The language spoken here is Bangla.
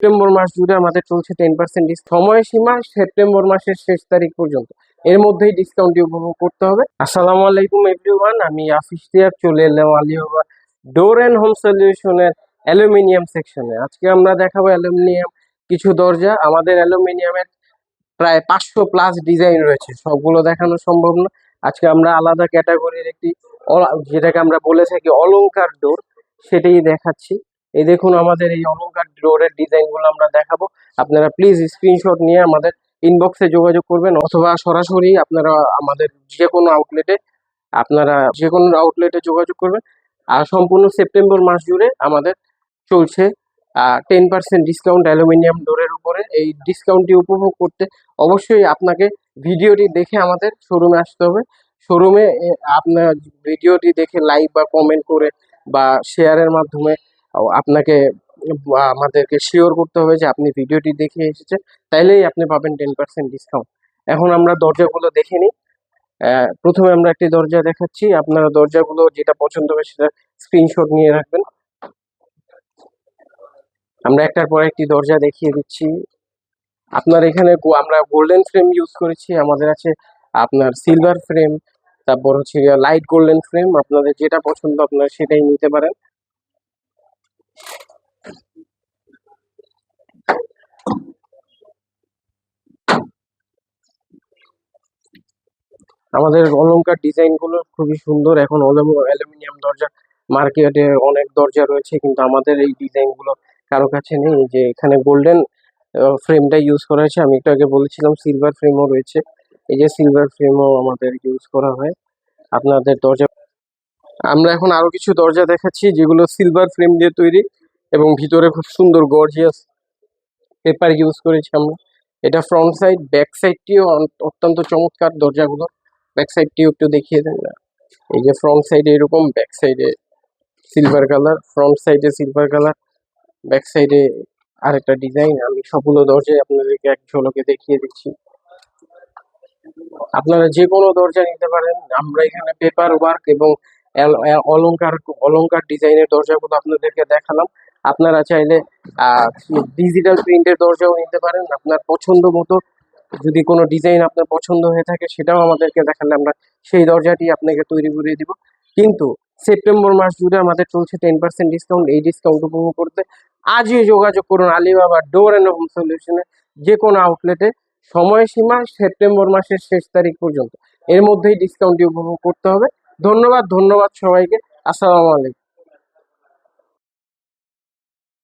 সেপ্টেম্বর মাস জুড়ে আমাদের চলছে টেন পার্সেন্ট সময়সীমা সেপ্টেম্বর মাসের শেষ তারিখ পর্যন্ত। এর মধ্যেই ডিসকাউন্টটি উপভোগ করতে হবে। আসসালামু আলাইকুম এভরিওয়ান আমি আফিস তিয়ার চলে এলাম আলিবাবা ডোর অ্যান্ড হোম সলিউশনের অ্যালুমিনিয়াম সেকশনে আজকে আমরা দেখাবো অ্যালুমিনিয়াম কিছু দরজা। আমাদের অ্যালুমিনিয়ামের প্রায় পাঁচশো প্লাস ডিজাইন রয়েছে। সবগুলো দেখানো সম্ভব না। আজকে আমরা আলাদা ক্যাটাগরির একটি যেটাকে আমরা বলে থাকি অলংকার ডোর সেটাই দেখাচ্ছি। এই দেখুন আমাদের এই অলংকার ডোরের ডিজাইনগুলো আমরা দেখাবো। আপনারা প্লিজ স্ক্রিনশট নিয়ে আমাদের ইনবক্সে যোগাযোগ করবেন অথবা সরাসরি আপনারা আমাদের যে কোনো আউটলেটে আপনারা যে কোনো আউটলেটে যোগাযোগ করবেন। আর সম্পূর্ণ সেপ্টেম্বর মাস জুড়ে আমাদের চলছে টেন পার্সেন্ট ডিসকাউন্ট অ্যালুমিনিয়াম ডোরের উপরে। এই ডিসকাউন্টটি উপভোগ করতে অবশ্যই আপনাকে ভিডিওটি দেখে আমাদের শোরুমে আসতে হবে। শোরুমে আপনার ভিডিওটি দেখে লাইক বা কমেন্ট করে বা শেয়ারের মাধ্যমে আপনাকে আমাদেরকে শিওর করতে হবে যে আপনি ভিডিওটি দেখে এসেছেন, তাইলেই আপনি পাবেন টেন পার্সেন্ট ডিসকাউন্ট এখন আমরা দরজাগুলো দেখে নিই। প্রথমে আমরা একটি দরজা দেখাচ্ছি। আপনারা দরজাগুলো যেটা পছন্দ হবে সেটা স্ক্রিনশট নিয়ে রাখবেন। আমরা একটার পর একটি দরজা দেখিয়ে দিচ্ছি। আপনার এখানে আমরা গোল্ডেন ফ্রেম ইউজ করেছি। আমাদের আছে আপনার সিলভার ফ্রেম তারপর হচ্ছে লাইট গোল্ডেন ফ্রেম আপনাদের যেটা পছন্দ আপনারা সেটাই নিতে পারেন। আমাদের অলংকার ডিজাইনগুলো খুবই সুন্দর। এখন অ্যালুমিনিয়াম দরজা, মার্কেটে অনেক দরজা রয়েছে, কিন্তু আমাদের এই ডিজাইনগুলো কারও কাছে নেই। যে এখানে গোল্ডেন ফ্রেমটা ইউজ করা হয়েছে। আমি একটু আগে বলেছিলাম সিলভার ফ্রেমও রয়েছে। এই যে সিলভার ফ্রেমও আমাদের ইউজ করা হয়। আপনাদের দরজা, আমরা এখন আরও কিছু দরজা দেখাচ্ছি, যেগুলো সিলভার ফ্রেম দিয়ে তৈরি এবং ভিতরে খুব সুন্দর গর্জিয়াস পেপার ইউজ করেছি আমরা। এটা ফ্রন্ট সাইড ব্যাক সাইডটিও অত্যন্ত চমৎকার দরজাগুলো। ব্যাক সাইডটিও একটু দেখিয়ে দেন না। এই যে ফ্রন্ট সাইডে এরকম ব্যাক সাইডে সিলভার কালার ফ্রন্ট সাইডে সিলভার কালার ব্যাক সাইডে আরেকটা ডিজাইন আমি সবগুলো দরজায় আপনাদেরকে এক ঝলকে দেখিয়ে দিচ্ছি। আপনারা যে কোনো দরজা নিতে পারেন। আমরা এখানে পেপার ওয়ার্ক এবং অলংকার অলংকার ডিজাইনের দরজাগুলো আপনাদেরকে দেখালাম। আপনারা চাইলে ডিজিটাল প্রিন্টের দরজাও নিতে পারেন। আপনার পছন্দ মতো যদি কোনো ডিজাইন আপনার পছন্দ হয়ে থাকে, সেটাও আমাদেরকে দেখালে আমরা সেই দরজাটি আপনাকে তৈরি করে দিব। কিন্তু সেপ্টেম্বর মাস জুড়ে আমাদের চলছে টেন পার্সেন্ট ডিসকাউন্ট এই ডিসকাউন্ট উপভোগ করতে আজই যোগাযোগ করুন আলিবাবা ডোর অ্যান্ড হোম সলিউশনে যে কোনো আউটলেটে সময়সীমা সেপ্টেম্বর মাসের শেষ তারিখ পর্যন্ত। এর মধ্যেই ডিসকাউন্টটি উপভোগ করতে হবে। ধন্যবাদ ধন্যবাদ সবাইকে। আসসালামু আলাইকুম।